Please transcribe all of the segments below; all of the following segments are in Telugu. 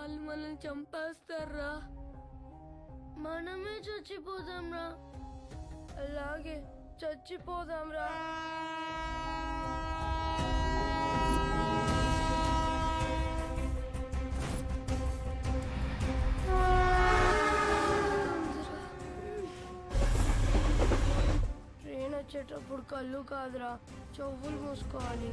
వాళ్ళు మనల్ని చంపేస్తారా? మనమే చచ్చిపోదాంరా. అలాగే చచ్చిపోదాంరా. ట్రైన్ వచ్చేటప్పుడు కళ్ళు కాదురా చెవులు మూసుకోవాలి.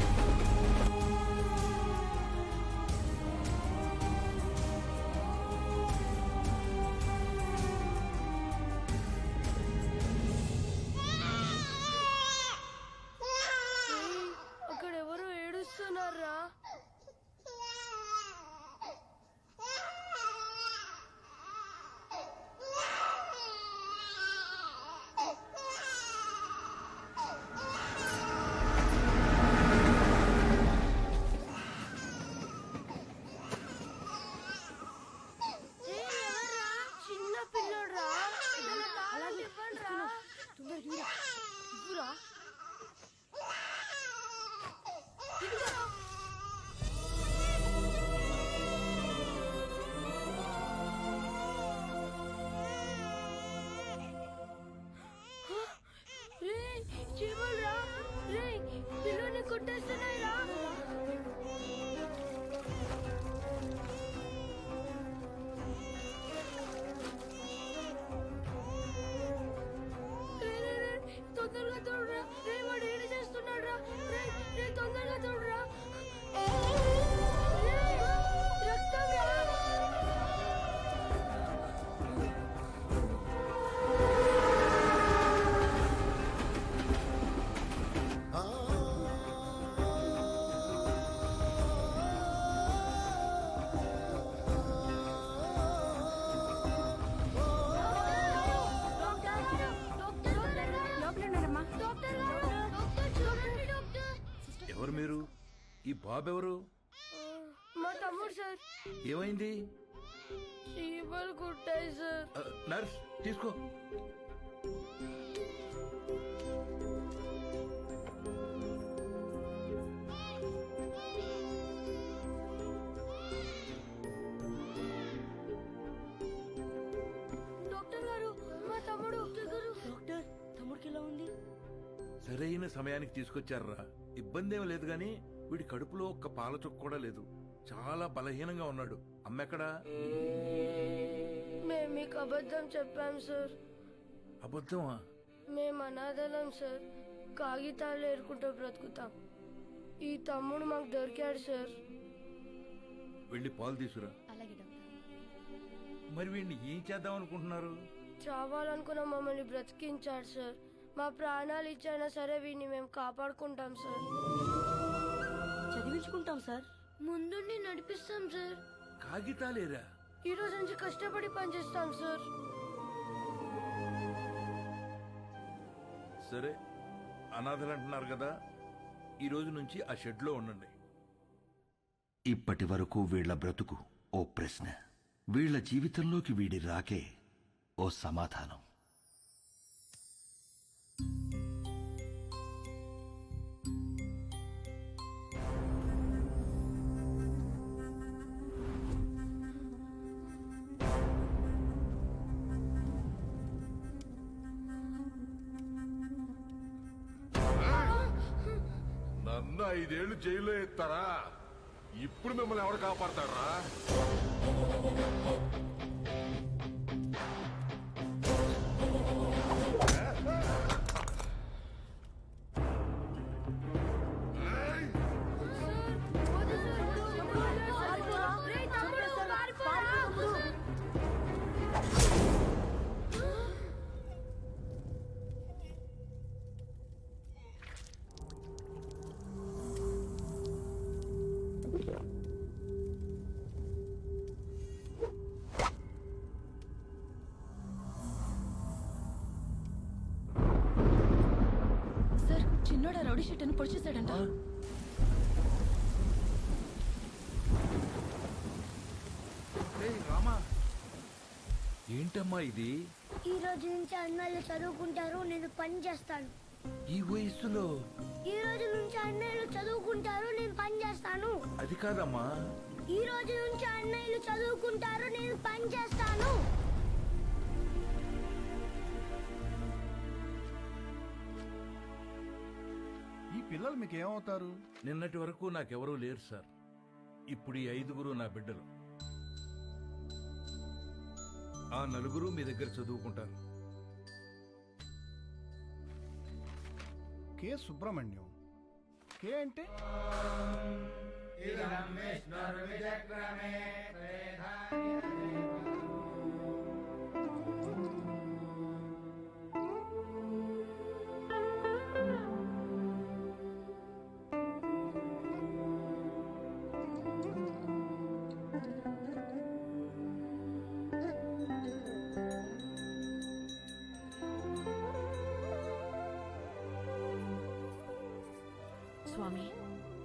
ఎవరు మీరు? ఈ బాబు ఎవరు? మా తమ్ముడు సార్. ఏమైంది? చీమలు కుట్టాయి సార్. ఆ, నర్స్ తీసుకో. డాక్టర్ గారు మా తమ్ముడు. డాక్టర్ తమ్ముడికి ఎలా ఉంది? సరైన సమయానికి తీసుకొచ్చారా ఇబ్బంది ఏం లేదు గాని వీడి కడుపులో ఒక్క పాల చుక్క కూడా లేదు. చాలా బలహీనంగా ఉన్నాడు. అమ్మెక్కడా? మేము మీకు అబద్ధం చెప్పాం సార్. అబద్ధమా? మేము అనాథలం సార్. కాగితాలు ఏరుకుంటూ బ్రతుకుతాం. ఈ తమ్ముడు మాకు దొరికాడు సార్. వెళ్ళి పాలు తీసురా. మరి వీడిని ఏం చేద్దాం అనుకుంటున్నారు? చావాలనుకున్న మమ్మల్ని బ్రతికించాడు సార్. మా ప్రాణాలు ఇచ్చైనా సరే వీడిని మేము కాపాడుకుంటాం సార్. చదివించుకుంటాం సార్. ముందుండి నడిపిస్తాం సార్. కాగితాలేరా ఈ రోజు నుంచి కష్టపడి పనిచేస్తాం సార్. సరే అనాథలు అంటున్నారు కదా ఈ రోజు నుంచి ఆ షెడ్లో ఉండండి. ఇప్పటి వరకు వీళ్ళ బ్రతుకు ఓ ప్రశ్న. వీళ్ళ జీవితంలోకి వీడి రాకే ఓ సమాధానం. ఐదేళ్ళు జైల్లో ఎత్తారా? ఇప్పుడు మిమ్మల్ని ఎవరు కాపాడతారా రౌడీ షీట్ అని పొడిచేశాడంట. రామా. ఏంటమ్మా ఇది? ఈ రోజు నుంచి అన్నలు చదువుకుంటారు నేను పని చేస్తాను. ఈ వయస్సులో? ఈ రోజు నుంచి అన్నయ్యలు చదువుకుంటారు నేను పని చేస్తాను. అది కాదమ్మా. ఈ రోజు నుంచి అన్నయ్యలు చదువుకుంటారు నేను పని చేస్తాను. పిల్లలు మీకు ఏమవుతారు నిన్నటి వరకు నాకెవరూ లేరు సార్. ఇప్పుడు ఈ ఐదుగురు నా బిడ్డలు. ఆ నలుగురు మీ దగ్గర చదువుకుంటారు. కె. సుబ్రహ్మణ్యం. కే అంటే? స్వామి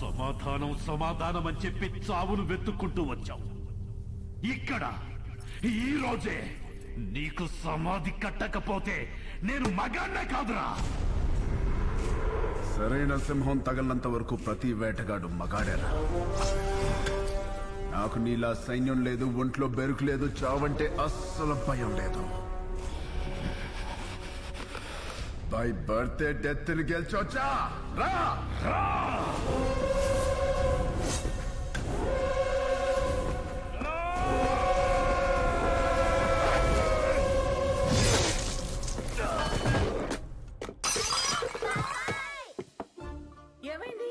సమాధానం సమాధానం అని చెప్పి చావును వెతుక్కుంటూ వచ్చావు. ఇక్కడ ఈ రోజే నీకు సమాధి కట్టకపోతే నేను మగాన్నే కాదురా. సరైన సింహం తగలనంత వరకు ప్రతి వేటగాడు మగాడేరా. నాకు నీలా సైన్యం లేదు ఒంట్లో బెరుకు లేదు చావంటే అస్సలు భయం లేదు. బై బర్త్డే డెత్ని గెలిచొచ్చా? రా! ఏమైంది?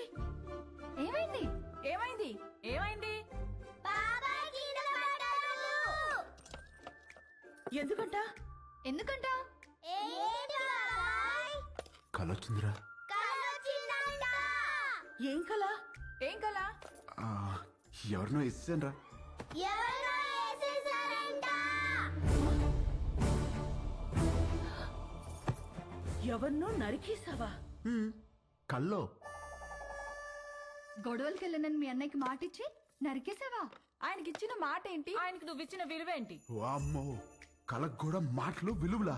ఏమైంది? ఏమైంది? ఏమైంది? ఎందుకంట? ఎందుకంట? కలొచ్చిందిరా. ఏం కల? ఏం కలా? ఎవరినో ఇస్తానరా ఎవరినో నరికేసావా కల్లో. గొడవలకి వెళ్ళనని మీ అన్నయ్యకి మాట ఇచ్చి నరికేసావా ఆయనకి ఇచ్చిన మాట ఏంటి ఆయనకి నువ్వు ఇచ్చిన విలువ ఏంటి వామ్మో కలకు కూడా మాటలు విలువలా.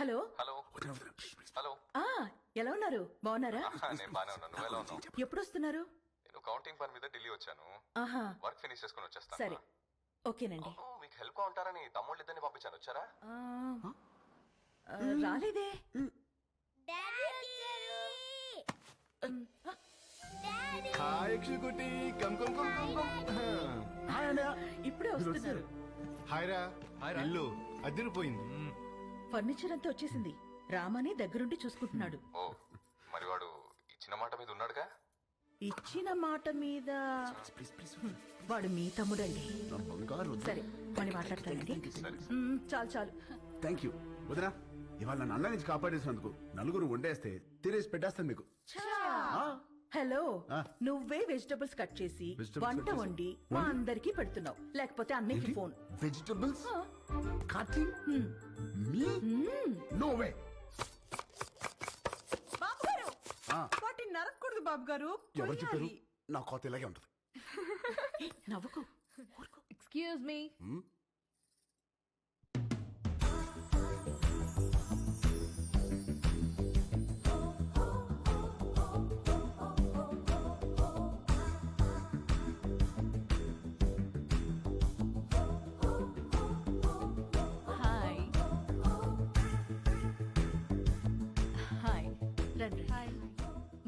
హలో? హలో. హలో. ఆ ఎలా ఉన్నారు? బాగున్నారా? నేను బానే ఉన్నాను. నువ్వు ఎలా ఉన్నావు? ఎప్పుడు వస్తున్నారు నేను కౌంటింగ్ పని మీద ఢిల్లీ వచ్చాను. ఆహా. వర్క్ ఫినిష్ చేసుకుని వచ్చేస్తాను. సరే. ఓకేనండి. అవును, మీకు హెల్ప్గా ఉంటారని తమ్ముళ్ళు ఇద్దరిని పంపించాను. వచ్చారా? ఆ, ఆ, రాలేదే. Hi యక్షికుటి come come come come come. Hi అన్నయ్య ఇప్పుడే వస్తున్నారు. హాయ్ రా ఇల్లు అదిరిపోయింది ఫర్నిచర్ అంతా వచ్చేసింది. రామని దగ్గరుండి చూసుకుంటున్నాడు. ఓ మరి వాడు ఇచ్చిన మాట మీద ఉన్నాడుగా? ఇచ్చిన మాట మీద వాడు మీ తమ్ముడండి. నా బంగారు సరే. మళ్ళీ మాట్లాడతానండి చాలు చాలు. Thank you. వదినా ఇవాళ నన్ను అన్న నుంచి కాపాడేసినందుకు నలుగురు వండేస్తే తినేసి పెట్టేస్తాను మీకు. ఆ, హలో. నువ్వే వెజిటబుల్స్ కట్ చేసి Vegetables వంట చేసి వండి మా అందరికి పెడుతున్నావు. లేకపోతే అన్నయ్యకి ఏంటి? Phone. Vegetables? Cutting? Me? No way. బాబు గారు ఆ. వాటిని నరకూడదు బాబు గారు ఎవరు చెప్పారు? కొయ్యాలి. నా కోత ఇలాగే ఉంటుంది. నవ్వుకో excuse me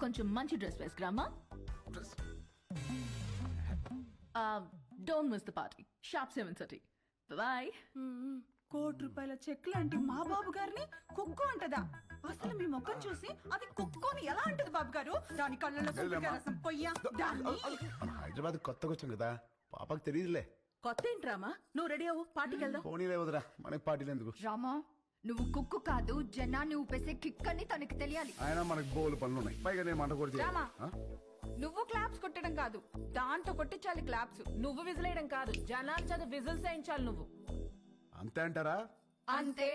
కొంచెం మంచి dress వేసుకురామా don't miss the party sharp seven thirty bye కోటి రూపాయల చెక్ లాంటి మా బాబు గారిని కుక్కు అంటదా అసలు మీ ముఖం చూసి అది కుక్కోని ఎలా అంటది బాబు గారు? దాని కళ్ళలో రసం. పొయ్య దాన్ని. హైదరాబాద్ కొత్తగా వచ్చాం కదా. పాపకు తెలియదులే. కొత్త ఏంట్రామా నువ్వు రెడీ అవ్వు. పార్టీకి వెళ్దాం. పోనీలే వదరా మనకి పార్టీలు ఎందుకు? రామా నువ్వు కుక్కు కాదు జనాన్ని ఊపేసే కిక్ అని తనకి తెలియాలి. ఆయన మనకి బోలు పనులు ఉన్నాయి పైగా నేను మంట కూడా రామా. నువ్వు క్లాప్స్ కొట్టడం కాదు దాంతో కొట్టించాలి క్లాప్స్. నువ్వు విజిలేయడం కాదు జనాల చేత విజిల్స్ వేయించాలి నువ్వు. అంతే అంటారా? అంతే.